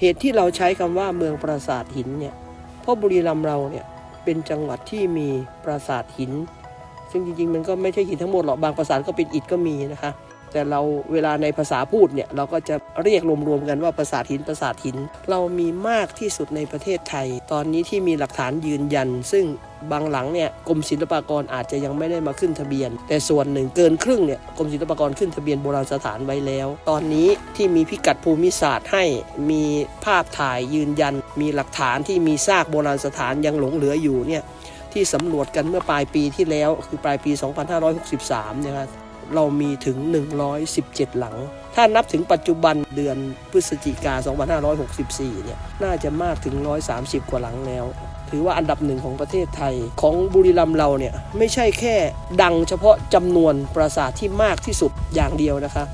เหตุที่เราใช้คำว่าเมืองปราสาทหินเนี่ยเพราะบุรีรัมย์เราเนี่ยเป็นจังหวัดที่มีปราสาทหิน ซึ่งจริงๆ มันก็ไม่ใช่หินทั้งหมดหรอกบางปราสาทก็เป็นอิฐก็มีนะคะ แต่เราเวลาในภาษาพูดเนี่ยเราก็จะเรียกรวมๆกันว่าปราสาทหินปราสาทหิน เรามีมากที่สุดในประเทศไทย ตอนนี้ที่มีหลักฐานยืนยัน ซึ่งบางหลังเนี่ยกรมศิลปากรอาจจะยังไม่ได้มาขึ้นทะเบียน แต่ส่วนหนึ่งเกินครึ่งเนี่ยกรมศิลปากรขึ้นทะเบียนโบราณสถานไว้แล้ว ตอนนี้ที่มีพิกัดภูมิศาสตร์ให้มีภาพถ่ายยืนยัน มีหลักฐานที่มีซากโบราณสถานยังหลงเหลืออยู่เนี่ยที่สำรวจกันเมื่อปลายปีที่แล้วคือปลายปี 2563เนี่ยครับ เรามีถึง 117 หลัง ถ้านับถึงปัจจุบันเดือนพฤศจิกา 2564 เนี่ย น่าจะมากถึง 130 กว่าหลังแล้ว ถือว่าอันดับหนึ่งของประเทศไทยของบุรีรัมย์เราเนี่ย ไม่ใช่แค่ดังเฉพาะจำนวนปราสาทที่มากที่สุดอย่างเดียวนะคะ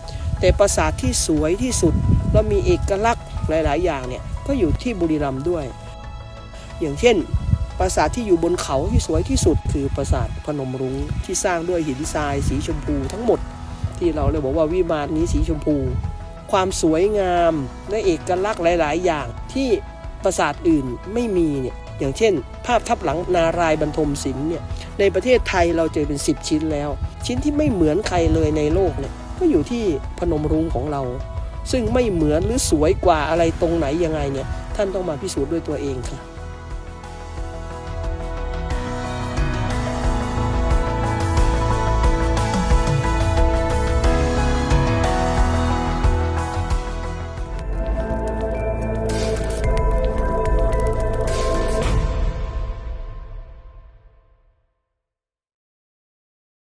แต่ปราสาทที่สวยที่สุด แล้วมีเอกลักษณ์หลาย ๆ อย่างเนี่ย ก็อยู่ที่บุรีรัมย์ด้วย อย่างเช่น ปราสาทที่อยู่บนเขาที่สวยที่สุด คือปราสาทพนมรุ้งที่สร้างด้วยหินทรายสีชมพูทั้งหมด ที่เราเลยบอกว่าวิมานนี้สีชมพู ความสวยงามและเอกลักษณ์หลาย ๆ อย่างที่ปราสาทอื่นไม่มีเนี่ยอย่างเช่น ภาพทับหลังนารายบรรทมศิลป์เนี่ยในประเทศไทยเราเจอเป็น 10 ชิ้นแล้ว ชิ้นที่ไม่เหมือนใครเลยในโลกเนี่ยก็อยู่ที่พนมรุ้งของเรา ซึ่งไม่เหมือนหรือสวยกว่าอะไรตรงไหนยังไงเนี่ยท่านต้องมาพิสูจน์ด้วยตัวเองค่ะ